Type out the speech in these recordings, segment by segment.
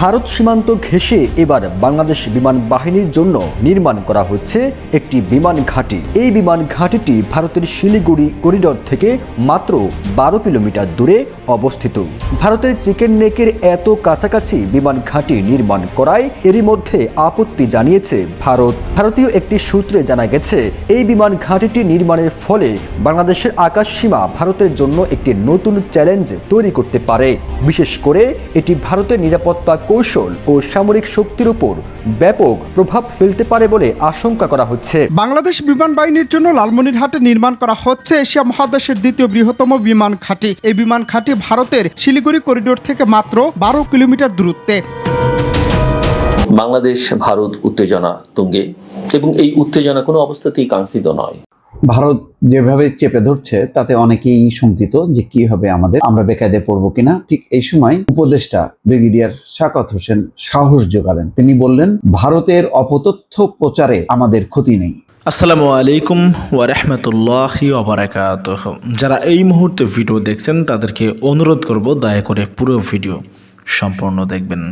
ভারত সীমান্ত ঘেঁষে এবার বাংলাদেশ বিমান বাহিনীর জন্য নির্মাণ করা হচ্ছে একটি বিমান ঘাঁটি। এই বিমান ঘাঁটিটি ভারতের শিলিগুড়ি করিডর থেকে মাত্র বারো কিলোমিটার দূরে অবস্থিত। ভারতের চিকেন নেকের এত কাছাকাছি বিমান ঘাঁটি নির্মাণ করায় এরই মধ্যে আপত্তি জানিয়েছে ভারত। ভারতীয় একটি সূত্রে জানা গেছে, এই বিমান ঘাঁটিটি নির্মাণের ফলে বাংলাদেশের আকাশ সীমা ভারতের জন্য একটি নতুন চ্যালেঞ্জ তৈরি করতে পারে। বিশেষ করে এটি ভারতের নিরাপত্তা কৌশল ও সামরিক শক্তির উপর ব্যাপক প্রভাব ফেলতে পারে বলে আশঙ্কা করা হচ্ছে। বাংলাদেশ বিমান বাহিনীর জন্য লালমনিরহাটে নির্মাণ করা হচ্ছে এশিয়া মহাদেশের দ্বিতীয় বৃহত্তম বিমান ঘাঁটি। এই বিমান ঘাঁটি ভারতের শিলিগুড়ি করিডোর থেকে মাত্র বারো কিলোমিটার দূরত্বে। বাংলাদেশ ভারত উত্তেজনা তুঙ্গে এবং এই উত্তেজনা কোনো অবস্থাতেই কাঙ্ক্ষিত নয়। ভারত যেভাবে চেপে ধরছে, তাতে অনেকেই শঙ্কিত যে কি হবে আমাদের, আমরা বেকায়দে পড়ব কিনা। ঠিক এই সময় উপদেষ্টা ব্রিগেডিয়ার শাকত হোসেন সাহস যোগালেন। তিনি বললেন, ভারতের অপতথ্য প্রচারে আমাদের ক্ষতি নেই। আসসালামু আলাইকুম ওয়ারহমতুল্লাহি ওবরাকাত যারা এই মুহূর্তে ভিডিও দেখছেন, তাদেরকে অনুরোধ করব, দয়া করে পুরো ভিডিও সম্পূর্ণ দেখবেন।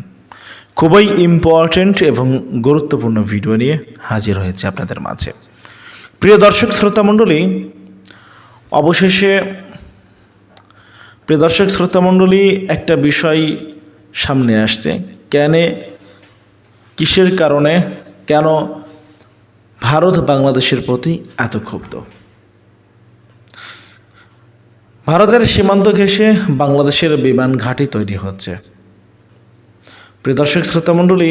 খুবই ইম্পর্ট্যান্ট এবং গুরুত্বপূর্ণ ভিডিও নিয়ে হাজির হয়েছে আপনাদের মাঝে। প্রিয় দর্শক, শ্রোতা মণ্ডলী, অবশেষে প্রিয় দর্শক, শ্রোতা মণ্ডলী, একটা বিষয় সামনে আসছে। কেন, কিসের কারণে, কেন ভারত বাংলাদেশের প্রতি এত ক্ষুব্ধ? ভারতের সীমান্ত ঘেঁষে বাংলাদেশের বিমান ঘাঁটি তৈরি হচ্ছে। প্রিয় দর্শক শ্রোতামণ্ডলী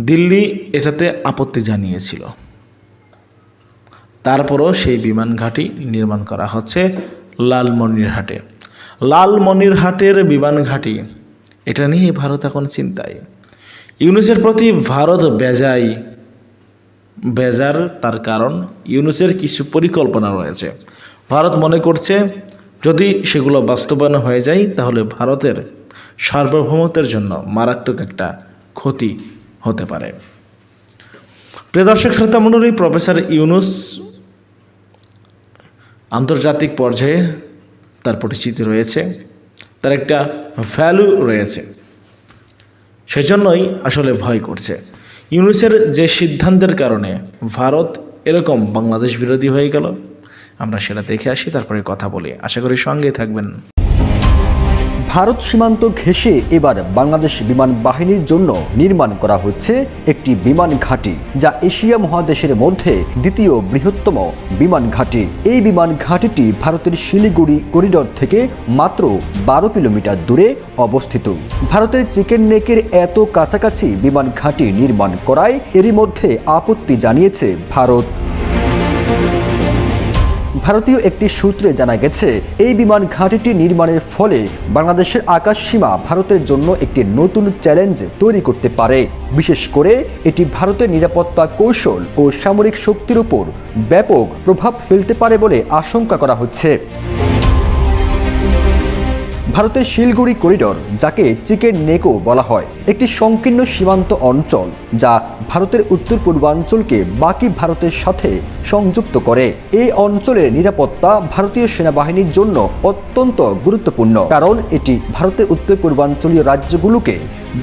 দিল্লি এটাতে আপত্তি জানিয়েছিল। তারপরও সেই বিমান ঘাঁটি নির্মাণ করা হচ্ছে লালমনিরহাটে লালমনিরহাটের বিমান ঘাঁটি, এটা নিয়ে ভারত এখন চিন্তায়। ইউনুসের প্রতি ভারত বেজায়, বেজার তার কারণ ইউনুসের কিছু পরিকল্পনা রয়েছে। ভারত মনে করছে, যদি সেগুলো বাস্তবায়ন হয়ে যায়, তাহলে ভারতের সার্বভৌমত্বের জন্য মারাত্মক একটা ক্ষতি হতে পারে। প্রিয় দর্শক, শ্রোতা মণ্ডলী, প্রফেসর ইউনুস আন্তর্জাতিক পর্যায়ে তার পরিচিতি রয়েছে। তার একটা ভ্যালু রয়েছে। সেজন্যই আসলে ভয় করছে। ইউনুসের যে সিদ্ধান্তের কারণে ভারত এরকম বাংলাদেশ বিরোধী হয়ে গেল, আমরা সেটা দেখে আসি, তারপরে কথা বলি। আশা করি সঙ্গে থাকবেন। ভারত সীমান্ত ঘেঁষে এবার বাংলাদেশ বিমান বাহিনীর জন্য নির্মাণ করা হচ্ছে একটি বিমান ঘাঁটি, যা এশিয়া মহাদেশের মধ্যে দ্বিতীয় বৃহত্তম বিমান ঘাঁটি। এই বিমান ঘাঁটিটি ভারতের শিলিগুড়ি করিডর থেকে মাত্র বারো কিলোমিটার দূরে অবস্থিত। ভারতের চিকেন নেকের এত কাছাকাছি বিমান ঘাঁটি নির্মাণ করায় এরই মধ্যে আপত্তি জানিয়েছে ভারত। ভারতীয় একটি সূত্রে জানা গেছে, এই বিমান ঘাঁটিটি নির্মাণের ফলে বাংলাদেশের আকাশ সীমা ভারতের জন্য একটি নতুন চ্যালেঞ্জ তৈরি করতে পারে। বিশেষ করে, এটি ভারতের নিরাপত্তা কৌশল ও সামরিক শক্তির উপর ব্যাপক প্রভাব ফেলতে পারে বলে আশঙ্কা করা হচ্ছে। ভারতের শিলগুড়ি করিডর, যাকে চিকেন নেকও বলা হয়, একটি সংকীর্ণ সীমান্ত অঞ্চল যা ভারতের উত্তর পূর্বাঞ্চলকে বাকি ভারতের সাথে সংযুক্ত করে। এই অঞ্চলের নিরাপত্তা ভারতীয় সেনাবাহিনীর জন্য অত্যন্ত গুরুত্বপূর্ণ, কারণ এটি ভারতের উত্তর পূর্বাঞ্চলীয় রাজ্যগুলোকে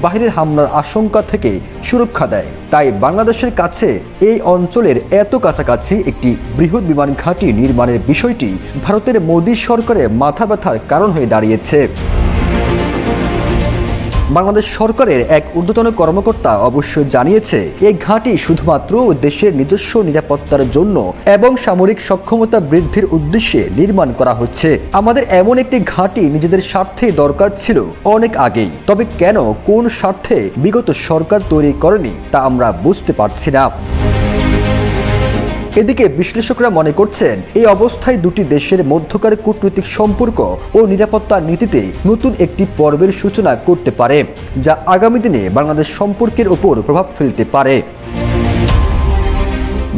বাহিরের হামলার আশঙ্কা থেকে সুরক্ষা দেয়। তাই বাংলাদেশের কাছে এই অঞ্চলের এত কাছাকাছি একটি বৃহৎ বিমান ঘাঁটি নির্মাণের বিষয়টি ভারতের মোদী সরকারের মাথা ব্যথার কারণ হয়ে দাঁড়িয়েছে। বাংলাদেশ সরকারের এক ঊর্ধ্বতন কর্মকর্তা অবশ্য জানিয়েছে, এই ঘাঁটি শুধুমাত্র দেশের নিজস্ব নিরাপত্তার জন্য এবং সামরিক সক্ষমতা বৃদ্ধির উদ্দেশ্যে নির্মাণ করা হচ্ছে। আমাদের এমন একটি ঘাঁটি নিজেদের স্বার্থে দরকার ছিল অনেক আগেই। তবে কেন, কোন স্বার্থে বিগত সরকার তৈরি করেনি তা আমরা বুঝতে পারছি না। এদিকে বিশ্লেষকরা মনে করছেন, এই অবস্থায় দুটি দেশের মধ্যকার কূটনৈতিক সম্পর্ক ও নিরাপত্তা নীতিতে নতুন একটি পর্বের সূচনা করতে পারে, যা আগামী দিনে বাংলাদেশ সম্পর্কের ওপর প্রভাব ফেলতে পারে।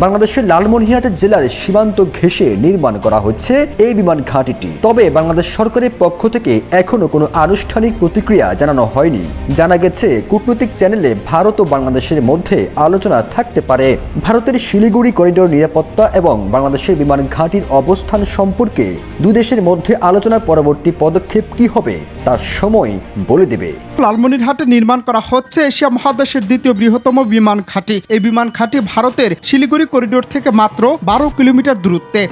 বাংলাদেশের লালমনিরহাট জেলার সীমান্ত ঘেঁষে নির্মাণ করা হচ্ছে এই বিমান ঘাঁটিটি। তবে বাংলাদেশ সরকারের পক্ষ থেকে এখনও কোনো আনুষ্ঠানিক প্রতিক্রিয়া জানানো হয়নি। জানা গেছে, কূটনৈতিক চ্যানেলে ভারত ও বাংলাদেশের মধ্যে আলোচনা থাকতে পারে। ভারতের শিলিগুড়ি করিডোর নিরাপত্তা এবং বাংলাদেশের বিমান ঘাঁটির অবস্থান সম্পর্কে দুই দেশের মধ্যে আলোচনার পরবর্তী পদক্ষেপ কি হবে, তার সময় বলে দেবে। লালমনিরহাটে নির্মাণ করা হচ্ছে এশিয়া মহাদেশের দ্বিতীয় বৃহত্তম বিমান ঘাঁটি। এই বিমান ঘাঁটি ভারতের শিলিগুড়ি করিডোর থেকে মাত্র বারো কিলোমিটার দূরত্বে।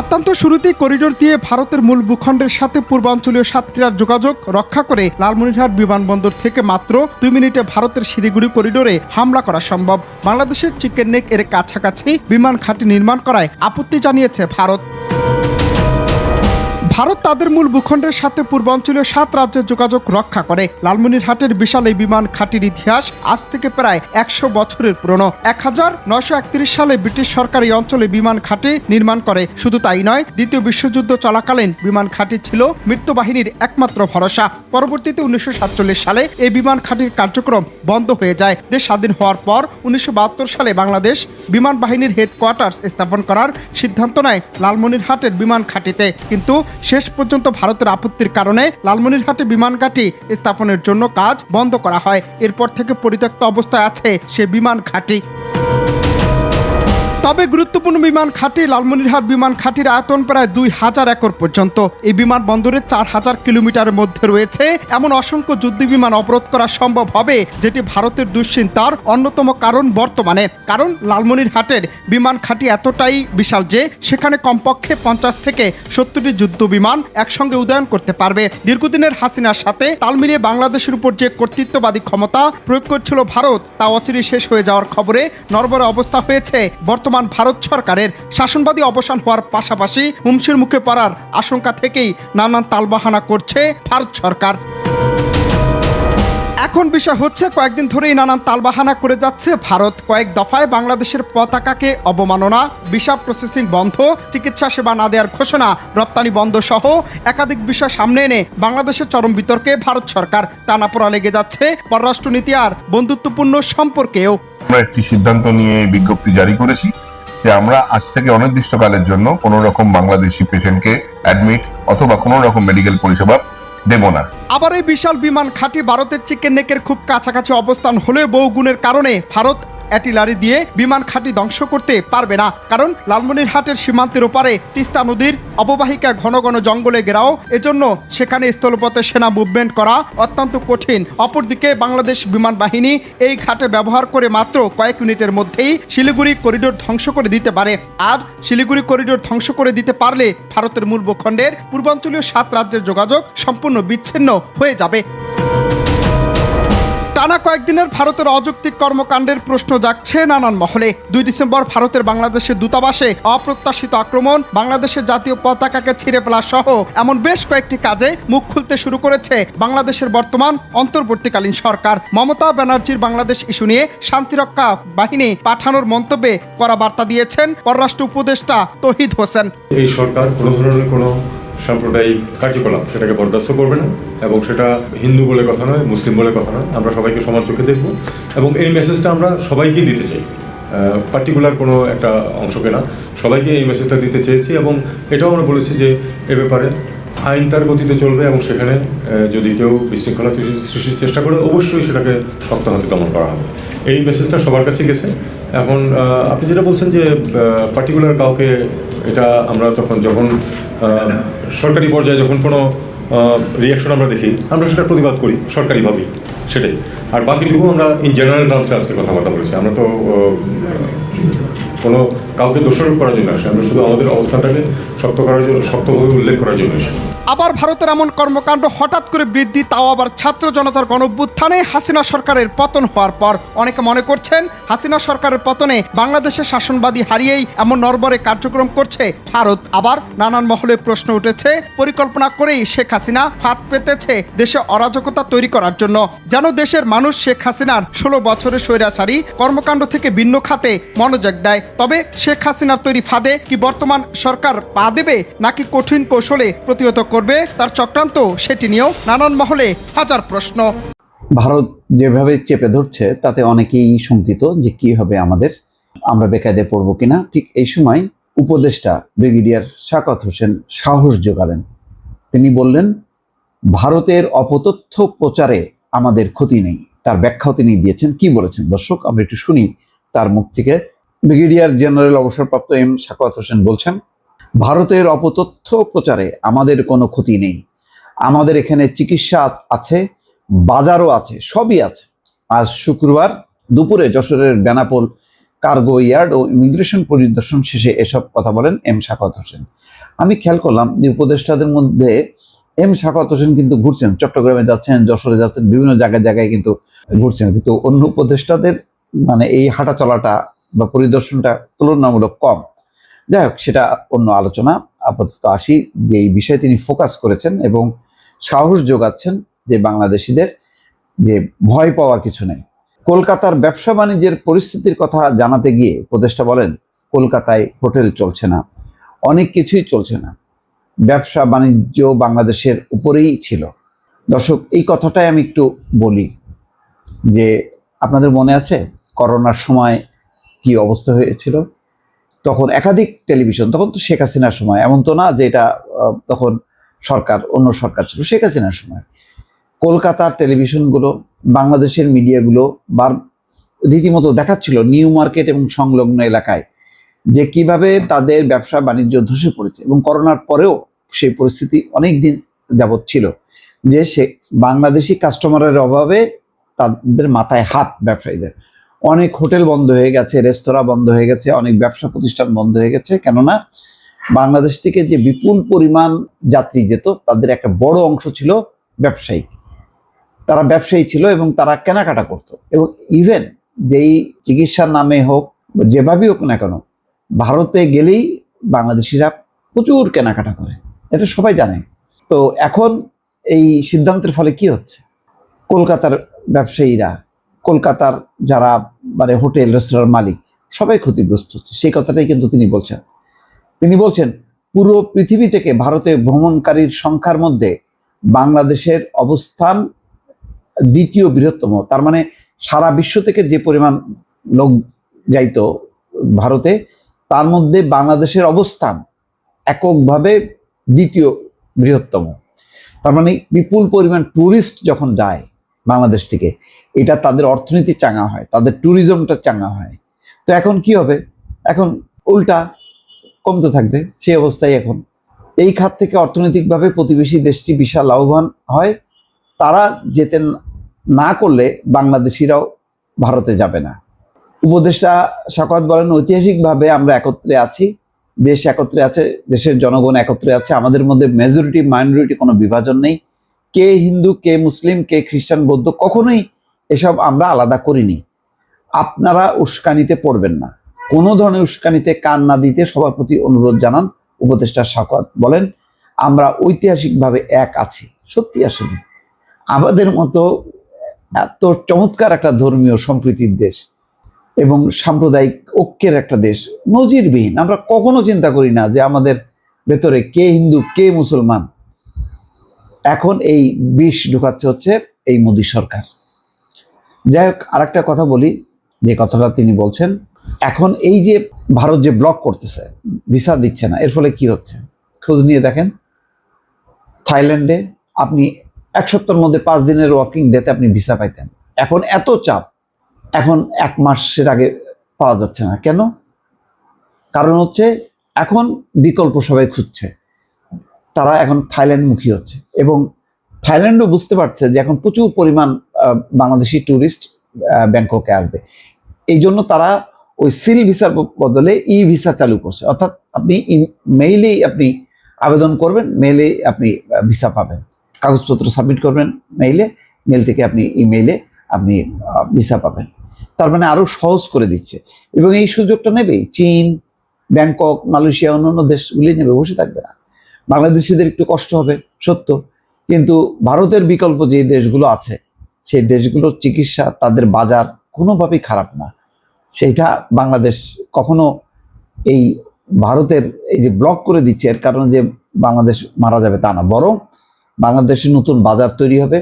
অত্যন্ত শুরুতেই করিডোর দিয়ে ভারতের মূল ভূখণ্ডের সাথে পূর্বাঞ্চলীয় সাতক্ষীরার যোগাযোগ রক্ষা করে লালমনিরহাট বিমানবন্দর থেকে মাত্র দুই মিনিটে ভারতের শিলিগুড়ি করিডোরে হামলা করা সম্ভব। বাংলাদেশের চিকেন নেক এর কাছাকাছি বিমান ঘাঁটি নির্মাণ করায় আপত্তি জানিয়েছে ভারত। ভারত তাদের মূল ভূখণ্ডের সাথে পূর্বাঞ্চলীয় সাত রাজ্যের যোগাযোগ রক্ষা করে। লালমনিরহাটের বিশাল এই বিমান ঘাটির ইতিহাস আজ থেকে প্রায় একশো বছরের পুরনো। এক হাজার নয়শো একত্রিশ সালে ব্রিটিশ সরকার এই অঞ্চলে বিমান ঘাটি নির্মাণ করে। শুধু তাই নয়, দ্বিতীয় বিশ্বযুদ্ধ চলাকালীন বিমান ঘাটি ছিল মৃত্যু বাহিনীর একমাত্র ভরসা। পরবর্তীতে উনিশশো সাতচল্লিশ সালে এই বিমান ঘাটির কার্যক্রম বন্ধ হয়ে যায়। দেশ স্বাধীন হওয়ার পর উনিশশো বাহাত্তর সালে বাংলাদেশ বিমান বাহিনীর হেডকোয়ার্টার্স স্থাপন করার সিদ্ধান্ত নেয় লালমনিরহাটের বিমান ঘাটিতে। কিন্তু শেষ পর্যন্ত ভারতের আপত্তির কারণে লালমনিরহাটে বিমান ঘাঁটি স্থাপনের জন্য কাজ বন্ধ করা হয়। এরপর থেকে পরিত্যক্ত অবস্থায় আছে সে বিমান ঘাঁটি। তবে গুরুত্বপূর্ণ বিমান ঘাঁটি লালমনিরহাট বিমান ঘাঁটির আয়তন প্রায় দুই হাজার একর পর্যন্ত। এই বিমান বন্দরে চার হাজার কিলোমিটারের মধ্যে রয়েছে। এমন অসংখ্য যুদ্ধ বিমান অবরোধ করা সম্ভব হবে, যেটি ভারতের দুশ্চিন্তার অন্যতম কারণ বর্তমানে। কারণ লালমনিরহাটের বিমান ঘাঁটি এতটাই বিশাল যে, সেখানে কমপক্ষে পঞ্চাশ থেকে সত্তরটি যুদ্ধ বিমান একসঙ্গে উদয়ন করতে পারবে। দীর্ঘদিনের হাসিনার সাথে তাল মিলিয়ে বাংলাদেশের উপর যে কর্তৃত্ববাদী ক্ষমতা প্রয়োগ করছিল ভারত, তা অচিরে শেষ হয়ে যাওয়ার খবরে নরবরে অবস্থা হয়েছে। বর্তমান ভারত সরকারের শাসনবাদী অবসান হওয়ার পাশাপাশি হুমসির মুখে পড়ার আশঙ্কা থেকেই নানান তালবাহানা করছে ভারত সরকার। এখন বিষয় হচ্ছে, কয়েকদিন ধরেই নানান তালবাহানা করে যাচ্ছে ভারত। কয়েক দফায় বাংলাদেশের পতাকাকে অবমাননা, ভিসা প্রসেসিং বন্ধ, চিকিৎসা সেবা না দেওয়ার ঘোষণা, রপ্তানি বন্ধ সহ একাধিক বিষয় সামনে এনে বাংলাদেশের চরম বিতর্কে ভারত সরকার টানাপোড়া লেগে যাচ্ছে পররাষ্ট্রনীতি আর বন্ধুত্বপূর্ণ সম্পর্কেও। আমরা একটি সিদ্ধান্ত নিয়ে বিজ্ঞপ্তি জারি করেছি। যে আমরা আজ থেকে অনির্দিষ্টকালের জন্য কোনো রকম বাংলাদেশি পেশেন্টকে অ্যাডমিট অথবা কোনো রকম মেডিকেল পরিষেবা দেব না। আবার এই বিশাল বিমান খাঁটি ভারতের চিকেন নেকের খুব কাছাকাছি অবস্থান হলেও বহু গুণের কারণে ভারত অ্যাটিলারি দিয়ে বিমান খাঁটি ধ্বংস করতে পারবে না। কারণ লালমনিরহাটের সীমান্তের ওপারে তিস্তা নদীর অববাহিকা ঘন ঘন জঙ্গলে ঘেরাও, এজন্য সেখানে স্থলপথে সেনা মুভমেন্ট করা অত্যন্ত কঠিন। অপরদিকে বাংলাদেশ বিমান বাহিনী এই ঘাটে ব্যবহার করে মাত্র কয়েক মিনিটের মধ্যেই শিলিগুড়ি করিডোর ধ্বংস করে দিতে পারে। আর শিলিগুড়ি করিডোর ধ্বংস করে দিতে পারলে ভারতের মূল ভূখণ্ডের পূর্বাঞ্চলীয় সাত রাজ্যের যোগাযোগ সম্পূর্ণ বিচ্ছিন্ন হয়ে যাবে। টানা কয়েকদিনের ভারতের অযৌক্তিক কর্মকাণ্ডের প্রশ্ন জাগছে নানান মহলে। দুই ডিসেম্বর ভারতের বাংলাদেশের দূতাবাসে অপ্রত্যাশিত আক্রমণ, বাংলাদেশের জাতীয় পতাকাকে ছিঁড়ে ফেলা সহ এমন বেশ কয়েকটি কাজে মুখ খুলতে শুরু করেছে বাংলাদেশের বর্তমান অন্তর্বর্তীকালীন সরকার। মমতা ব্যানার্জির বাংলাদেশ ইস্যু নিয়ে শান্তিরক্ষা বাহিনী পাঠানোর মন্তব্যে করা বার্তা দিয়েছেন পররাষ্ট্র উপদেষ্টা তহিদ হোসেন। এই সরকার কোনো ধরনের কোনো সাম্প্রদায়িক কার্যকলাপ সেটাকে বরদাস্ত করবে না এবং সেটা হিন্দু বলে কথা নয়, মুসলিম বলে কথা নয়। আমরা সবাইকে সমাজ চোখে দেখব এবং এই মেসেজটা আমরা সবাইকেই দিতে চাই। পার্টিকুলার কোনো একটা অংশকে না। সবাইকে এই মেসেজটা দিতে চেয়েছি এবং এটাও আমরা বলেছি যে এ ব্যাপারে আইন তার গতিতে চলবে এবং সেখানে যদি কেউ বিশৃঙ্খলা সৃষ্টির চেষ্টা করে, অবশ্যই সেটাকে শক্ত হাতে দমন করা হবে। এই মেসেজটা সবার কাছে গেছে। এখন আপনি যেটা বলছেন যে পার্টিকুলার কাউকে এটা আমরা তখন যখন সরকারি পর্যায়ে যখন কোনো রিয়াকশন আমরা দেখি, আমরা সেটা প্রতিবাদ করি, সরকারিভাবেই, সেটাই। আর বাকিটুকু আমরা ইন জেনারেল টার্মসে আজকে কথাবার্তা বলেছি। আমরা তো কোনো কাউকে দোষারোপ করার জন্য আসি আমরা শুধু আমাদের অবস্থানটাকে শক্ত করার জন্য, শক্তভাবে উল্লেখ করার জন্য এসেছি আবার ভারতের এমন কর্মকাণ্ড হঠাৎ করে বৃদ্ধি, তাও আবার ছাত্র জনতার গণভ্যুত্থানে হাসিনা সরকারের পতন হওয়ার পর। অনেকে মনে করছেন, হাসিনা সরকারের পতনে বাংলাদেশের শাসনবাদী হারিয়েই এমন নরবরে কার্যক্রম করছে ভারত। আবার নানান মহলে প্রশ্ন উঠেছে, পরিকল্পনা করেই শেখ হাসিনা ফাঁদ পেতেছে দেশে অরাজকতা তৈরি করার জন্য। যেন দেশের মানুষ শেখ হাসিনার ষোলো বছরের স্বৈরাচারী কর্মকাণ্ড থেকে ভিন্ন খাতে মনোযোগ দেয়। তবে শেখ হাসিনার তৈরি ফাঁদে কি বর্তমান সরকার পা দেবে, নাকি কঠিন কৌশলে প্রতিহত করবে তার চক্রান্ত, সেটি নিয়েও নানান মহলে হাজার প্রশ্ন। ভারত যেভাবে চেপে ধরছে, তাতে অনেকেই শঙ্কিত যে কি হবে আমাদের, আমরা বেকায়দে পড়ব কিনা। ঠিক এই সময় উপদেষ্টা ব্রিগেডিয়ার শাকত হোসেন সাহস যোগালেন। তিনি বললেন, ভারতের অপতথ্য প্রচারে আমাদের ক্ষতি নেই। তার ব্যাখ্যাও তিনি দিয়েছেন। কি বলেছেন? দর্শক, আমরা একটু শুনি। তার মুখ থেকে ব্রিগেডিয়ার জেনারেল অবসরপ্রাপ্ত এম শাকত হোসেন বলছেন ভারতের অপতথ্য প্রচারে আমাদের কোনো ক্ষতি নেই। আমাদের এখানে চিকিৎসা আছে, বাজারও আছে, সবই আছে। আজ শুক্রবার দুপুরে যশোরের বেনাপোল কার্গো ইয়ার্ড ও ইমিগ্রেশন পরিদর্শন শেষে এসব কথা বলেন এম শাকত হোসেন। আমি খেয়াল করলাম যে উপদেষ্টাদের মধ্যে এম শাকত হোসেন কিন্তু ঘুরছেন, চট্টগ্রামে যাচ্ছেন, যশোরে যাচ্ছেন, বিভিন্ন জায়গায় জায়গায় কিন্তু ঘুরছেন। কিন্তু অন্য উপদেষ্টাদের মানে এই হাঁটা চলাটা বা পরিদর্শনটা তুলনামূলক কম। যাই হোক, সেটা অন্য আলোচনা। আপাতত আসি যে এই বিষয়ে তিনি ফোকাস করেছেন এবং সাহস যোগাচ্ছেন যে বাংলাদেশিদের যে ভয় পাওয়ার কিছু নেই। কলকাতার ব্যবসা বাণিজ্যের পরিস্থিতির কথা জানাতে গিয়ে উপদেষ্টা বলেন, কলকাতায় হোটেল চলছে না, অনেক কিছুই চলছে না। ব্যবসা বাণিজ্য বাংলাদেশের উপরেই ছিল। দর্শক, এই কথাটাই আমি একটু বলি যে আপনাদের মনে আছে করোনার সময় কি অবস্থা হয়েছিল? তখন একাধিক টেলিভিশন, তখন তো শেখ হাসিনার সময়। এমন তো না যে এটা তখন সরকার, অন্য সরকার ছিল, শেখ হাসিনার সময়। কলকাতার টেলিভিশনগুলো, বাংলাদেশের মিডিয়াগুলো বার রীতিমতো দেখাচ্ছিল নিউ মার্কেট এবং সংলগ্ন এলাকায়, যে কীভাবে তাদের ব্যবসা বাণিজ্য ধসে পড়েছে এবং করোনার পরেও সেই পরিস্থিতি অনেক দিন যাবৎ ছিল, যে সে বাংলাদেশি কাস্টমারের অভাবে তাদের মাথায় হাত ব্যবসায়ীদের। অনেক হোটেল বন্ধ হয়ে গেছে, রেস্তোরাঁ বন্ধ হয়ে গেছে, অনেক ব্যবসা প্রতিষ্ঠান বন্ধ হয়ে গেছে। কেননা বাংলাদেশ থেকে যে বিপুল পরিমাণ যাত্রী যেত, তাদের একটা বড় অংশ ছিল ব্যবসায়ী। তারা ব্যবসায়ী ছিল এবং তারা কেনাকাটা করত। এবং ইভেন যেই চিকিৎসার নামে হোক, যেভাবেই হোক না কেন, ভারতে গেলেই বাংলাদেশিরা প্রচুর কেনাকাটা করে। এটা সবাই জানে। তো এখন এই সিদ্ধান্তের ফলে কি হচ্ছে? কলকাতার ব্যবসায়ীরা কলকাতার যারা মানে হোটেল, রেস্তোরাঁর মালিক, সবাই ক্ষতিগ্রস্ত হচ্ছে। সেই কথাটাই কিন্তু তিনি বলছেন। তিনি বলছেন, পুরো পৃথিবী থেকে ভারতে ভ্রমণকারীর সংখ্যার মধ্যে বাংলাদেশের অবস্থান দ্বিতীয় বৃহত্তম। তার মানে সারা বিশ্ব থেকে যে পরিমাণ লোক যাইতো ভারতে, তার মধ্যে বাংলাদেশের অবস্থান এককভাবে দ্বিতীয় বৃহত্তম। তার মানে বিপুল পরিমাণ ট্যুরিস্ট যখন যায় বাংলাদেশ থেকে এটা তাদের অর্থনীতি চাঙা হয়, তাদের ট্যুরিজমটা চাঙা হয়। তো এখন কি হবে? এখন উল্টা কমতে থাকবে, সেই অবস্থায় এখন। এই খাত থেকে অর্থনৈতিকভাবে প্রতিবেশী দেশটি বিশাল লাভবান হয়, তারা যেতে না করলে বাংলাদেশিরাও ভারতে যাবে না। উপদেষ্টা শাকত বলেন, ঐতিহাসিকভাবে আমরা একত্রে আছি, দেশ একত্রে আছে, দেশের জনগণ একত্রে আছে, আমাদের মধ্যে মেজরিটি মাইনরিটি কোনো বিভাজন নেই। কে হিন্দু, কে মুসলিম, কে খ্রিস্টান, বৌদ্ধ কখনোই এসব আমরা আলাদা করিনি। আপনারা উস্কানিতে পড়বেন না। কোনো ধরনের উস্কানিতে কান না দিতে সবার প্রতি অনুরোধ জানান, উপদেষ্টা শাকত বলেন, আমরা ঐতিহাসিকভাবে এক আছি। সত্যি আসলে, আমাদের মতো এত চমৎকার একটা ধর্মীয় সম্প্রীতির দেশ এবং সাম্প্রদায়িক ঐক্যের একটা দেশ, নজিরবিহীন। আমরা কখনো চিন্তা করি না যে আমাদের ভেতরে কে হিন্দু, কে মুসলমান। এখন এই বিষ ঢুকাচ্ছে হচ্ছে এই মোদী সরকার। যাই হোক, আরেকটা কথা বলি, যে কথাটা তিনি বলছেন, এখন এই যে ভারত যে ব্লক করতেছে ভিসা দিচ্ছে না, এর ফলে কি হচ্ছে? খোঁজ নিয়ে দেখেন, থাইল্যান্ডে আপনি এক সপ্তাহের মধ্যে পাঁচ দিনের ওয়ার্কিং ডেতে আপনি ভিসা পাইতেন। এখন এত চাপ, এখন এক মাসের আগে পাওয়া যাচ্ছে না। কেন? কারণ হচ্ছে, এখন বিকল্প সবাই খুঁজছে। তারা এখন থাইল্যান্ডমুখী হচ্ছে এবং থাইল্যান্ডও বুঝতে পারছে যে এখন প্রচুর পরিমাণ বাংলাদেশি ট্যুরিস্ট ব্যাংককে আসবে। এই জন্য তারা ওই সিল ভিসার বদলে ই ভিসা চালু করছে। অর্থাৎ আপনি মেইলেই আপনি আবেদন করবেন মেইলে আপনি ভিসা পাবেন। কাগজপত্র সাবমিট করবেন মেইলে মেইল থেকে আপনি ইমেইলে আপনি ভিসা পাবেন। তার মানে আরও সহজ করে দিচ্ছে। এবং এই সুযোগটা নেবেই। চীন, ব্যাংকক, মালয়েশিয়া, অন্যান্য দেশগুলি নেবে, বসে থাকবে না। বাংলাদেশিদের একটু কষ্ট হবে, সত্য। কিন্তু ভারতের বিকল্প যে দেশগুলো আছে সেই দেশগুলোর চিকিৎসা তাদের বাজার কোনোভাবেই খারাপ না। সেইটা বাংলাদেশ কখনো এই ভারতের এই যে ব্লক করে দিচ্ছে, এর কারণে যে বাংলাদেশ মারা যাবে তা না। বরং বাংলাদেশে নতুন বাজার তৈরি হবে,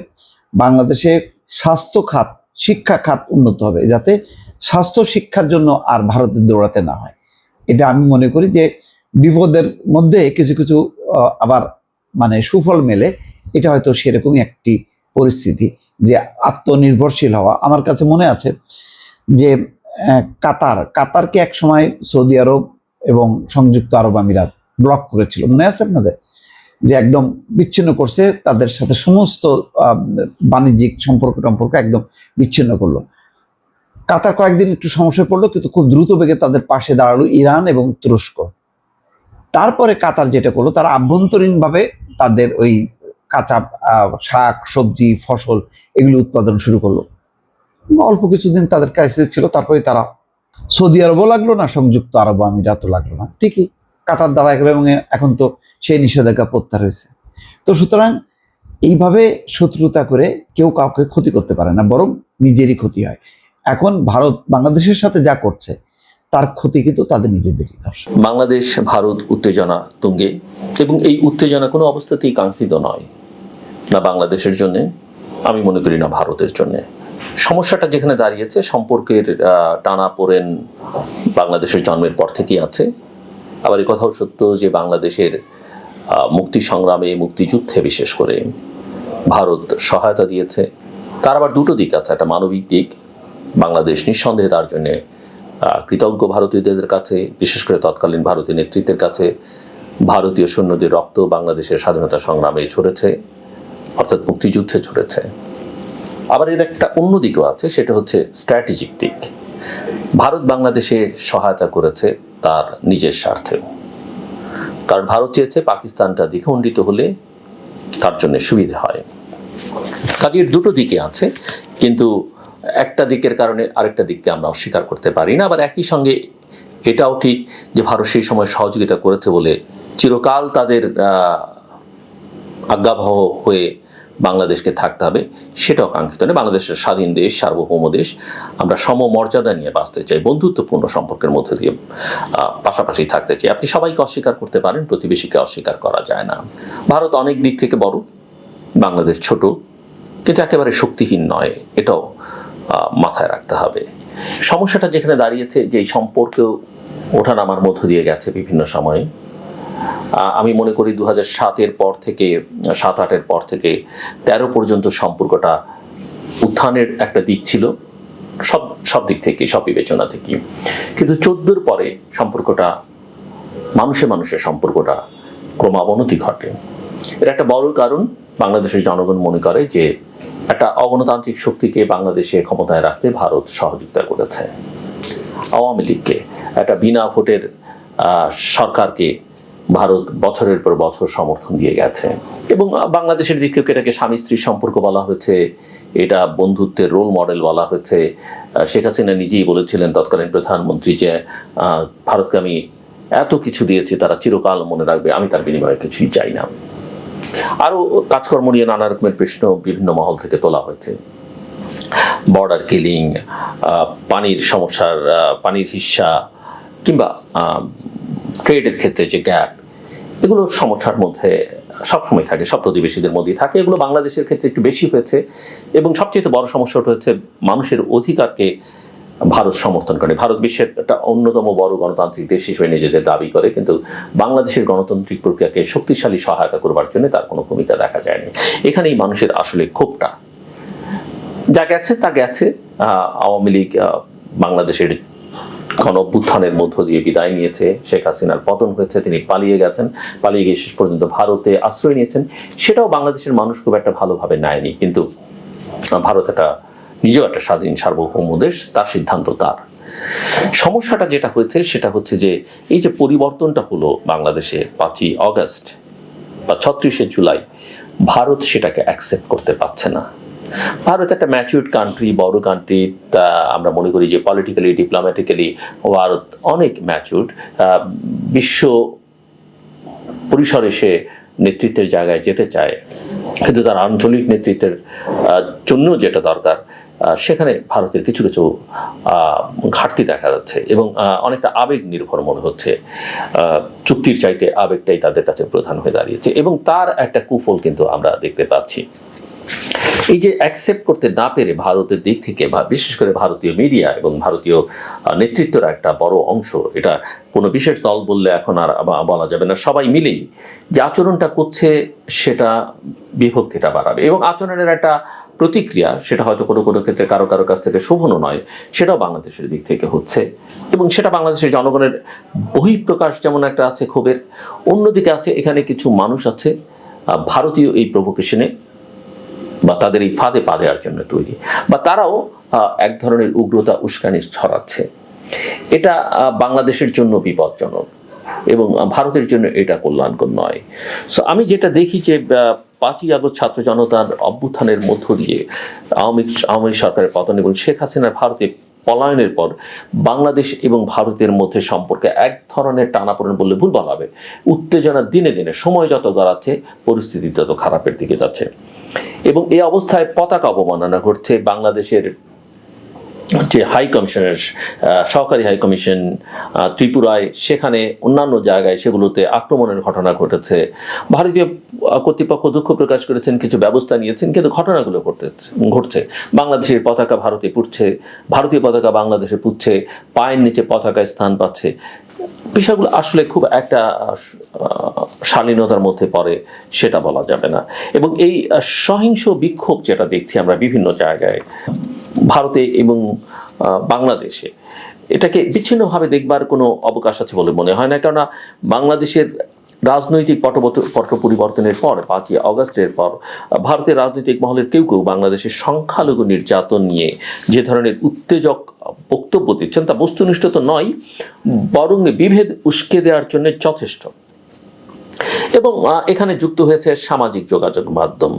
বাংলাদেশে স্বাস্থ্য খাত, শিক্ষা খাত উন্নত হবে, যাতে স্বাস্থ্য শিক্ষার জন্য আর ভারতে দৌড়াতে না হয়। এটা আমি মনে করি যে বিপদের মধ্যে কিছু কিছু আবার মানে সুফল মেলে, এটা হয়তো সেরকমই একটি পরিস্থিতি। যে আত্মনির্ভরশীল হওয়া, আমার কাছে মনে আছে যে কাতার, কাতারকে এক সময় সৌদি আরব এবং সংযুক্ত আরব আমিরাত ব্লক করেছিল। মনে আছে আপনাদের? যে একদম বিচ্ছিন্ন করছে, তাদের সাথে সমস্ত বাণিজ্যিক সম্পর্ক টম্পর্ক একদম বিচ্ছিন্ন করল। কাতার কয়েকদিন একটু সমস্যায় পড়ল, কিন্তু খুব দ্রুত বেগে তাদের পাশে দাঁড়াল ইরান এবং তুরস্ক। তারপরে কাতার যেটা করল, তারা আভ্যন্তরীণভাবে তাদের ওই কাঁচা শাক, সবজি, ফসল, এগুলো উৎপাদন শুরু করল। অল্প কিছুদিন তাদের ক্রাইসিস ছিল তারপরে তারা সৌদি আরবও লাগল না, সংযুক্ত আরব আমিরাতও লাগল না। ঠিকই, কাতার দ্বারা এবং এখন তো সেই নিষেধাজ্ঞা প্রত্যাহার হয়েছে। তো সুতরাং এইভাবে শত্রুতা করে কেউ কাউকে ক্ষতি করতে পারে না, বরং নিজেরই ক্ষতি হয়। এখন ভারত বাংলাদেশের সাথে যা করছে, তার ক্ষতি কিন্তু তাদের নিজেদেরই দর্শক। বাংলাদেশ, ভারত উত্তেজনা তুঙ্গে, এবং এই উত্তেজনা কোনো অবস্থাতেই কাঙ্ক্ষিত নয়। না বাংলাদেশের জন্য, আমি মনে করি না ভারতের জন্য। সমস্যাটা যেখানে দাঁড়িয়েছে, সম্পর্কের টানা পড়েন বাংলাদেশের জন্মের পর থেকেই আছে। আবার এই কথাও সত্য যে বাংলাদেশের মুক্তি সংগ্রামে মুক্তিযুদ্ধে বিশেষ করে ভারত সহায়তা দিয়েছে। তার আবার দুটো দিক আছে, একটা মানবিক দিক, বাংলাদেশ নিঃসন্দেহে তার জন্য কৃতজ্ঞ ভারতীয়দের কাছে, বিশেষ করে তৎকালীন ভারতীয় নেতৃত্বের কাছে। ভারতীয় সৈন্যদের রক্ত বাংলাদেশের স্বাধীনতা সংগ্রামে ঝরেছে অর্থাৎ মুক্তিযুদ্ধে ঝরেছে। আবার এর একটা অন্য দিকও আছে, সেটা হচ্ছে স্ট্র্যাটেজিক দিক। ভারত বাংলাদেশে সহায়তা করেছে তার নিজের স্বার্থেও। কারণ ভারত চেয়েছে পাকিস্তানটা দ্বিখণ্ডিত হলে তার জন্য সুবিধা হয়। কাজে দুটো দিকে আছে, কিন্তু একটা দিকের কারণে আরেকটা দিককে আমরা অস্বীকার করতে পারি না, আবার একই সঙ্গে এটাও ঠিক যে ভারত সেই সময় সহযোগিতা করেছে বলে চিরকাল তাদের আজ্ঞাবহ হয়ে বাংলাদেশকে থাকতে হবে, সেটাও কাঙ্ক্ষিত নয়। বাংলাদেশের স্বাধীন দেশ, সার্বভৌম দেশ। আমরা সমমর্যাদা নিয়ে বাঁচতে চাই, বন্ধুত্বপূর্ণ সম্পর্কের মধ্যে দিয়ে পাশাপাশি থাকতে চাই। আপনি সবাইকে অস্বীকার করতে পারেন, প্রতিবেশীকে অস্বীকার করা যায় না। ভারত অনেক দিক থেকে বড়, বাংলাদেশ ছোট, কিন্তু একেবারে শক্তিহীন নয়, এটাও মাথায় রাখতে হবে। সমস্যাটা যেখানে দাঁড়িয়েছে, যে এই সম্পর্ক ওঠানামার মধ্য দিয়ে গেছে বিভিন্ন সময়ে আমি মনে করি দু হাজার সাতের পর থেকে, সাত আটের পর থেকে তেরো পর্যন্ত সম্পর্কটা উত্থানের একটা দিক ছিল, সব সব দিক থেকে, সব বিবেচনা থেকে। কিন্তু চোদ্দোর পরে সম্পর্কটা, মানুষে মানুষের সম্পর্কটা ক্রমাবনতি ঘটে। এর একটা বড় কারণ বাংলাদেশের জনগণ মনে করে যে একটা অগণতান্ত্রিক শক্তিকে বাংলাদেশে ক্ষমতায় রাখতে ভারত সহযোগিতা করেছে। আওয়ামী লীগকে, একটা বিনা ভোটের সরকারকে ভারত বছরের পর বছর সমর্থন দিয়ে গেছে। এবং বাংলাদেশের দিক থেকে এটাকে স্বামী স্ত্রীর সম্পর্ক বলা হয়েছে, এটা বন্ধুত্বের রোল মডেল বলা হয়েছে। শেখ হাসিনা নিজেই বলেছিলেন তৎকালীন প্রধানমন্ত্রী যে ভারতকে আমি এত কিছু দিয়েছি, তারা চিরকাল মনে রাখবে, আমি তার বিনিময়ে কিছুই চাই না। আরও কাজকর্ম নিয়ে নানা রকমের প্রশ্ন বিভিন্ন মহল থেকে তোলা হয়েছে। বর্ডার কিলিং পানির সমস্যার পানির হিস্সা কিংবা ট্রেডের ক্ষেত্রে যে গ্যাপ এগুলো সমস্যার মধ্যে সবসময় থাকে, সব প্রতিবেশীদের মধ্যেই থাকে। এগুলো বাংলাদেশের ক্ষেত্রে একটু বেশি হয়েছে এবং সবচেয়ে বড় সমস্যাটা হচ্ছে মানুষের অধিকারকে ভারত সমর্থন করে। ভারত বিশ্বের একটা অন্যতম বড় গণতান্ত্রিক দেশ হিসেবে নিজেদের দাবি করে, কিন্তু বাংলাদেশের গণতান্ত্রিক প্রক্রিয়াকে শক্তিশালী সহায়তা করবার জন্য তার কোনো ভূমিকা দেখা যায়নি। এখানেই মানুষের আসলে ক্ষোভটা। যা গেছে তা গেছে। আওয়ামী লীগ বাংলাদেশের গণ অভ্যুত্থানের মধ্য দিয়ে বিদায় নিয়েছে শেখ হাসিনার, পতন হয়েছে, তিনি পালিয়ে গেছেন, পালিয়ে গিয়ে শেষ পর্যন্ত ভারতে আশ্রয় নিয়েছেন। সেটাও বাংলাদেশের মানুষ খুব একটা ভালোভাবে নেয়নি, কিন্তু ভারত একটা, নিজেও একটা স্বাধীন সার্বভৌম দেশ, তার সিদ্ধান্ত তার। সমস্যাটা যেটা হয়েছে, সেটা হচ্ছে যে এই যে পরিবর্তনটা হলো বাংলাদেশে পাঁচই অগস্ট বা ছত্রিশে জুলাই, ভারত সেটাকে অ্যাকসেপ্ট করতে পারছে না। ভারত একটা ম্যাচিউর কান্ট্রি বড় কান্ট্রি আমরা মনে করি যে পলিটিক্যালি ডিপ্লোম্যাটিক্যালি ভারত অনেক ম্যাচিউর বিশ্ব পরিসরে সে নেতৃত্বের জায়গায় যেতে চায়। কিন্তু তার আঞ্চলিক নেতৃত্বের জন্য যেটা দরকার সেখানে ভারতের কিছু কিছু ঘাটতি দেখা যাচ্ছে এবং অনেকটা আবেগ নির্ভর মনে হচ্ছে। চুক্তির চাইতে আবেগটাই তাদের কাছে প্রধান হয়ে দাঁড়িয়েছে এবং তার একটা কুফল কিন্তু আমরা দেখতে পাচ্ছি। এই যে অ্যাকসেপ্ট করতে না পেরে ভারতের দিক থেকে বা বিশেষ করে ভারতীয় মিডিয়া এবং ভারতীয় নেতৃত্বের একটা বড় অংশ, এটা কোনো বিশেষ দল বললে এখন আর বলা যাবে না। সবাই মিলেই যে আচরণটা করছে সেটা বিভক্তিটা বাড়াবে এবং আচরণের একটা প্রতিক্রিয়া, সেটা হয়তো কোনো কোনো ক্ষেত্রে কারও কারও কাছ থেকে শোভনও নয়, সেটাও বাংলাদেশের দিক থেকে হচ্ছে এবং সেটা বাংলাদেশের জনগণের বহিঃপ্রকাশ যেমন একটা আছে ক্ষোভের, অন্যদিকে আছে এখানে কিছু মানুষ আছে ভারতীয় এই প্রভোকেশনে বা তাদের এই ফাঁদে পা দেওয়ার জন্য তৈরি। বা তারাও এক ধরনের উগ্রতা উস্কানি ছড়াচ্ছে। এটা বাংলাদেশের জন্য বিপজ্জনক এবং ভারতের জন্য এটা কল্যাণকর নয়। সো আমি যেটা দেখি যে পাঁচই আগস্ট ছাত্র জনতার অভ্যুত্থানের মধ্য দিয়ে আওয়ামী আওয়ামী সরকারের পতন এবং শেখ হাসিনার ভারতে পলায়নের পর বাংলাদেশ এবং ভারতের মধ্যে সম্পর্কে এক ধরনের টানাপোড়েন বললে ভুল বলা হবে। উত্তেজনা দিনে দিনে সময় যত গড়াচ্ছে, পরিস্থিতি তত খারাপের দিকে যাচ্ছে। এবং এই অবস্থায় পতাকা অবমাননা ঘটছে বাংলাদেশের যে হাই কমিশনের সহকারী হাই কমিশন ত্রিপুরায়, সেখানে অন্যান্য জায়গায় সেগুলোতে আক্রমণের ঘটনা ঘটেছে। ভারতীয় কর্তৃপক্ষ দুঃখ প্রকাশ করেছেন, কিছু ব্যবস্থা নিয়েছেন, কিন্তু ঘটনাগুলো ঘটতে, ঘটছে। বাংলাদেশের পতাকা ভারতে পুড়ছে, ভারতীয় পতাকা বাংলাদেশে পুড়ছে, পায়ের নিচে পতাকায় স্থান পাচ্ছে। বিষয়গুলো আসলে খুব একটা শালীনতার মধ্যে পড়ে, সেটা বলা যাবে না। এবং এই সহিংস বিক্ষোভ যেটা দেখছি আমরা বিভিন্ন জায়গায়, ভারতে এবং বাংলাদেশে। এটাকে বিচ্ছিন্নভাবে দেখবার কোনো অবকাশ আছে বলে মনে হয় না। কেননা বাংলাদেশের রাজনৈতিক পটবত- পট পরিবর্তনের পর, পাঁচই অগস্টের পর, ভারতের রাজনৈতিক মহলের কেউ কেউ বাংলাদেশের সংখ্যালঘু নির্যাতন নিয়ে যে ধরনের উত্তেজক বক্তব্য দিচ্ছেন তা বস্তুনিষ্ঠ তো নয়, বরং বিভেদ উস্কে দেওয়ার জন্য যথেষ্ট। এবং এখানে যুক্ত হয়েছে সামাজিক যোগাযোগ মাধ্যম।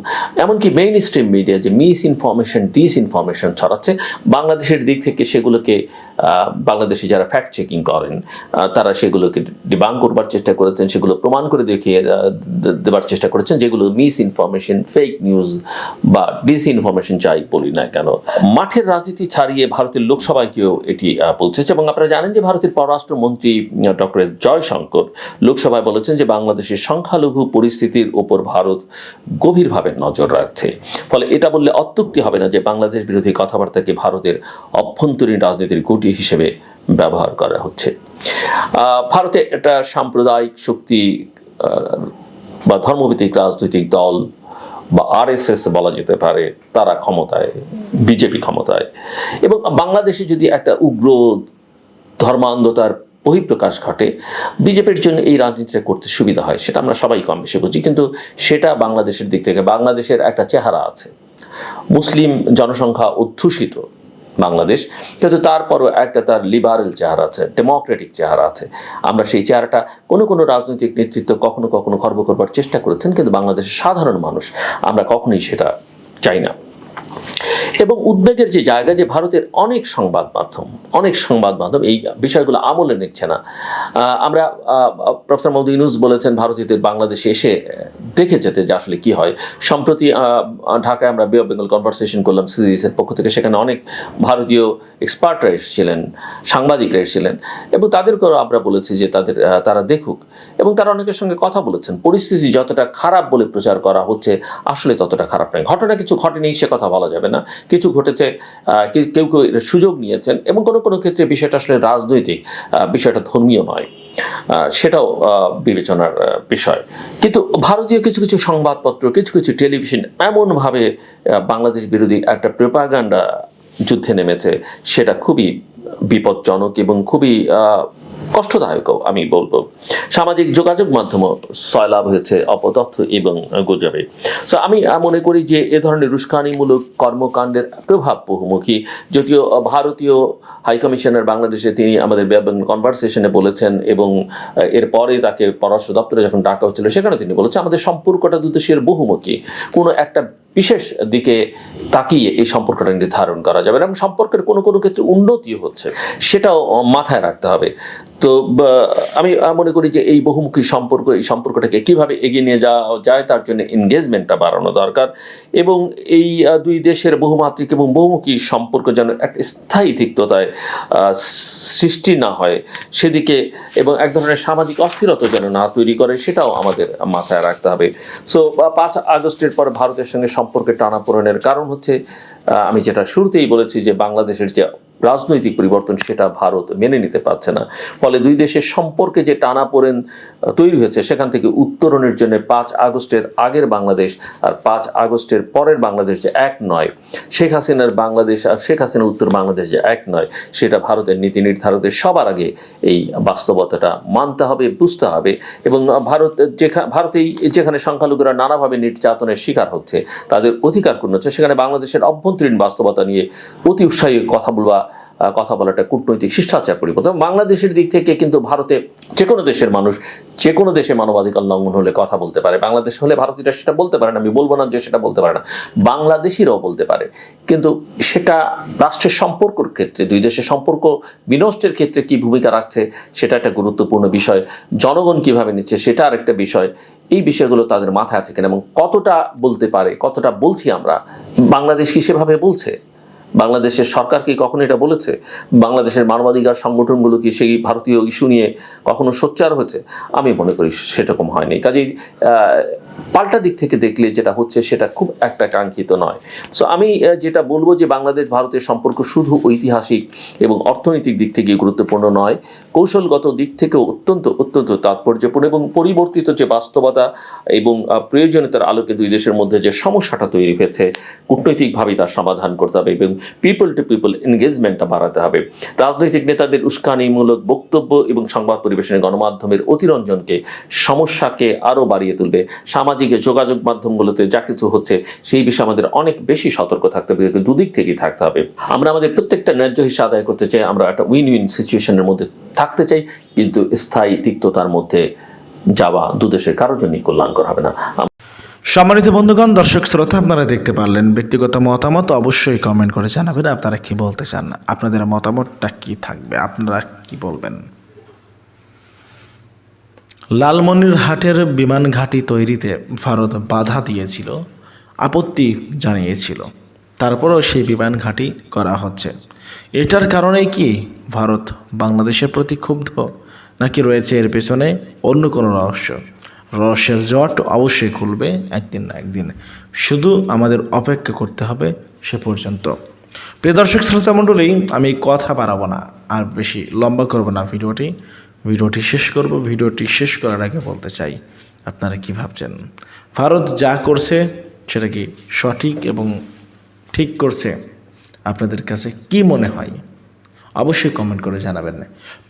এমনকি মেইন স্ট্রিম মিডিয়া যে মিস ইনফরমেশন ডিস ইনফরমেশন ছড়াচ্ছে, বাংলাদেশের দিক থেকে সেগুলোকে বাংলাদেশে যারা ফ্যাক্ট চেকিং করেন তারা সেগুলোকে ডিবাং করবার চেষ্টা করেছেন, সেগুলো প্রমাণ করে দেখিয়ে দেবার চেষ্টা করেছেন, যেগুলো মিস ইনফরমেশন ফেক নিউজ বা ডিস ইনফরমেশন চাই বলি না কেন। মাঠের রাজনীতি ছাড়িয়ে ভারতের লোকসভাকেও এটি পৌঁছেছে এবং আপনারা জানেন যে ভারতের পররাষ্ট্রমন্ত্রী ডক্টর এস জয়শঙ্কর লোকসভায় বলেছেন যে বাংলাদেশের সংখ্যালঘু পরিস্থিতির ওপর ভারত গভীরভাবে নজর রাখছে। ফলে এটা বললে অত্যুক্তি হবে না যে বাংলাদেশ বিরোধী কথাবার্তাকে ভারতের অভ্যন্তরীণ রাজনীতির গুটি হিসেবে ব্যবহার করা হচ্ছে। ভারতে একটা সাম্প্রদায়িক শক্তি বা ধর্মভিত্তিক রাজনৈতিক দল, বা আরএসএস বলা যেতে পারে, তারা ক্ষমতায়, বিজেপি ক্ষমতায়। এবং বাংলাদেশে যদি একটা উগ্র ধর্মান্ধতার বহিঃপ্রকাশ ঘটে, বিজেপির জন্য এই রাজনীতিটা করতে সুবিধা হয়, সেটা আমরা সবাই কম বেশি বুঝি। কিন্তু সেটা বাংলাদেশের দিক থেকে, বাংলাদেশের একটা চেহারা আছে। মুসলিম জনসংখ্যা অধ্যুষিত বাংলাদেশ। কিন্তু তারপরও একটা তার লিবারেল চেহারা আছে ডেমোক্রেটিক চেহারা আছে। আমরা সেই চেহারাটা কোনো কোনো রাজনৈতিক নেতৃত্ব কখনো কখনো খর্ব করবার চেষ্টা করেছেন, কিন্তু বাংলাদেশের সাধারণ মানুষ, আমরা কখনোই সেটা চাই না। এবং উদ্বেগের যে জায়গা যে ভারতের অনেক সংবাদ মাধ্যম, অনেক সংবাদ মাধ্যম, এই বিষয়গুলো আমলে নিচ্ছে না। আমরা প্রফেসর মৌদুদ ইউনুস বলেছেন ভারতীয়দের বাংলাদেশে এসে দেখে যেতে যে আসলে কি হয়। সম্প্রতি ঢাকায় আমরা বে অফ বেঙ্গল কনভারসেশন করলাম সিরিজের পক্ষ থেকে, সেখানে অনেক ভারতীয় এক্সপার্টরা এসেছিলেন, সাংবাদিকরা এসেছিলেন, এবং তাদেরকেও আমরা বলেছি যে তাদের তারা দেখুক। এবং তারা অনেকের সঙ্গে কথা বলেছেন, পরিস্থিতি যতটা খারাপ বলে প্রচার করা হচ্ছে, আসলে ততটা খারাপ নয়। ঘটনা কিছু ঘটেনি, সে কথা বলা যাবে না। কিছু ঘটেছে কেউ কেউ সুযোগ নিয়েছেন এবং কোনো কোনো ক্ষেত্রে বিষয়টা আসলে রাজনৈতিক বিষয়টা ধর্মীয় নয় সেটাও বিবেচনার বিষয়। কিন্তু ভারতীয় কিছু কিছু সংবাদপত্র, কিছু কিছু টেলিভিশন এমনভাবে বাংলাদেশ বিরোধী একটা প্রেপাগান্ডা যুদ্ধে নেমেছে, সেটা খুবই বিপজ্জনক এবং খুবই আহ, কষ্টদায়কও আমি বলব। সামাজিক যোগাযোগ মাধ্যমও সয়লাভ হয়েছে অপতথ্য এবং গুজবে। সো আমি মনে করি যে এ ধরনের উস্কানিমূলক কর্মকাণ্ডের প্রভাব বহুমুখী যদিও ভারতীয় হাই কমিশনার বাংলাদেশে তিনি আমাদের কনভারসেশনে বলেছেন এবং এরপরে তাকে পররাষ্ট্র দপ্তরে যখন ডাকা হচ্ছিল সেখানে তিনি বলেছেন আমাদের সম্পর্কটা দুদেশের বহুমুখী। কোনো একটা বিশেষ দিকে তাকিয়ে এই সম্পর্কটা নির্ধারণ করা যাবে এবং সম্পর্কের কোনো কোনো ক্ষেত্রে উন্নতিও হচ্ছে। সেটাও মাথায় রাখতে হবে। তো আমি মনে করি যে এই বহুমুখী সম্পর্ক, এই সম্পর্কটাকে কীভাবে এগিয়ে নিয়ে যাওয়া যায়, তার জন্য এনগেজমেন্টটা বাড়ানো দরকার। এবং এই দুই দেশের বহুমাত্রিক এবং বহুমুখী সম্পর্ক যেন একটা স্থায়ী তিক্ততায় সৃষ্টি না হয়, সেদিকে এবং এক ধরনের সামাজিক অস্থিরতা যেন না তৈরি করে, সেটাও আমাদের মাথায় রাখতে হবে। সো পাঁচ আগস্টের পর ভারতের সঙ্গে সম্পর্কে টানাপোড়েনের কারণ হচ্ছে আমি যেটা শুরুতেই বলেছি যে বাংলাদেশের যে রাজনৈতিক পরিবর্তন সেটা ভারত মেনে নিতে পারছে না। ফলে দুই দেশের সম্পর্কে যে টানাপোড়েন তৈরি হয়েছে, সেখান থেকে উত্তরণের জন্য পাঁচ আগস্টের আগের বাংলাদেশ আর পাঁচ আগস্টের পরের বাংলাদেশ যে এক নয়। শেখ হাসিনার বাংলাদেশ আর শেখ হাসিনার উত্তর বাংলাদেশ যে এক নয়, সেটা ভারতের নীতি নির্ধারকদের সবার আগে এই বাস্তবতাটা মানতে হবে, বুঝতে হবে এবং ভারত যেখানে ভারতেই যেখানে সংখ্যালঘুরা নানাভাবে নির্যাতনের শিকার হচ্ছে, তাদের অধিকার হচ্ছে, সেখানে বাংলাদেশের অভ্যন্তরীণ বাস্তবতা নিয়ে অতি উৎসাহী কথা বলবা কথা বলাটা কূটনৈতিক শিষ্টাচার পরিবর্তন। বাংলাদেশের দিক থেকে কিন্তু ভারতে যে কোনো দেশের মানুষ যে কোনো দেশে মানবাধিকার লঙ্ঘন হলে কথা বলতে পারে। বাংলাদেশ হলে ভারতীয়রা সেটা বলতে পারে না, আমি বলব না যে সেটা বলতে পারে না। বাংলাদেশিরাও বলতে পারে। কিন্তু সেটা রাষ্ট্রের সম্পর্কর ক্ষেত্রে, দুই দেশের সম্পর্ক বিনষ্টের ক্ষেত্রে কি ভূমিকা রাখছে, সেটা একটা গুরুত্বপূর্ণ বিষয়। জনগণ কীভাবে নিচ্ছে, সেটা আরেকটা বিষয়। এই বিষয়গুলো তাদের মাথায় আছে কিনা এবং কতটা বলতে পারে, কতটা বলছি আমরা, বাংলাদেশ কি সেভাবে বলছে? বাংলাদেশের সরকার কি কখনো এটা বলেছে? বাংলাদেশের মানবাধিকার সংগঠনগুলো কি সেই ভারতীয় ইস্যু নিয়ে কখনো সোচ্চার হয়েছে? আমি মনে করি সেরকম হয়নি। কাজেই পাল্টা দিক থেকে দেখলে যেটা হচ্ছে সেটা খুব একটা কাঙ্ক্ষিত নয়। সো আমি যেটা বলব যে বাংলাদেশ ভারতের সম্পর্ক শুধু ঐতিহাসিক এবং অর্থনৈতিক দিক থেকে গুরুত্বপূর্ণ নয়, কৌশলগত দিক থেকেও অত্যন্ত অত্যন্ত তাৎপর্যপূর্ণ এবং পরিবর্তিত যে বাস্তবতা এবং প্রয়োজনীয়তার আলোকে দুই দেশের মধ্যে যে সমস্যাটা তৈরি হয়েছে, কূটনৈতিকভাবেই তার সমাধান করতে হবে এবং পিপল টু পিপল এনগেজমেন্টটা বাড়াতে হবে। রাজনৈতিক নেতাদের উস্কানিমূলক বক্তব্য এবং সংবাদ পরিবেশনের গণমাধ্যমের অতিরঞ্জনকে সমস্যাকে আরও বাড়িয়ে তুলবে। সামাজিক যোগাযোগ মাধ্যমগুলোতে যা কিছু হচ্ছে, সেই বিষয়ে আমাদের অনেক বেশি সতর্ক থাকতে হবে দুদিক থেকেই থাকতে হবে। আমরা আমাদের প্রত্যেকটা ন্যায্য হিসেবে আদায় করতে চাই, আমরা একটা উইন উইন সিচুয়েশনের মধ্যে থাকতে চাই, কিন্তু স্থায়ী তিক্ততার মধ্যে যাওয়া দুদেশের কারোর জন্যই কল্যাণকর হবে না। সম্মানিত বন্ধুগণ, দর্শক শ্রোতা, আপনারা দেখতে পারলেন ব্যক্তিগত মতামত, অবশ্যই কমেন্ট করে জানাবেন, আপনারা কি বলতে চান? আপনাদের মতামতটা কি থাকবে? আপনারা কি বলবেন? লালমনিরহাটের বিমান ঘাঁটি তৈরিতে ভারত বাধা দিয়েছিল, আপত্তি জানিয়েছিল। তারপরও সেই বিমান ঘাঁটি করা হচ্ছে। এটার কারণে কি ভারত বাংলাদেশের প্রতি ক্ষুব্ধ নাকি রয়েছে এর পেছনে অন্য কোনো রহস্য? রহস্যের জট অবশ্যই খুলবে একদিন না একদিন। শুধু আমাদের অপেক্ষা করতে হবে সে পর্যন্ত। প্রিয় দর্শক শ্রোতা মণ্ডলী আমি কথা বাড়াবো না, আর বেশি লম্বা করব না ভিডিওটি। ভিডিওটি শেষ করব। ভিডিওটি শেষ করার আগে বলতে চাই, আপনারা কি ভাবছেন? ভারত যা করছে সেটা কি সঠিক এবং ঠিক করছে? আপনাদের কাছে কি মনে হয়? অবশ্যই কমেন্ট করে জানাবেন।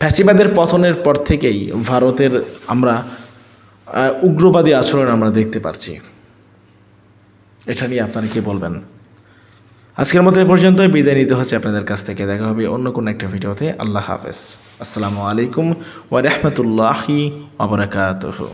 ফ্যাসিবাদের পতনের পর থেকেই ভারতের আমরা উগ্রবাদী আচরণ আমরা দেখতে পারছি। এটা নিয়ে আপনারা কি বলবেন? আজকের মতো এ পর্যন্ত বিদায় নিতে হচ্ছে আপনাদের কাছ থেকে। দেখা হবে অন্য কোনো একটা ভিডিওতে। আল্লাহ হাফেজ। আসসালামু আলাইকুম ওয়া রাহমাতুল্লাহি ওয়া বারাকাতুহু।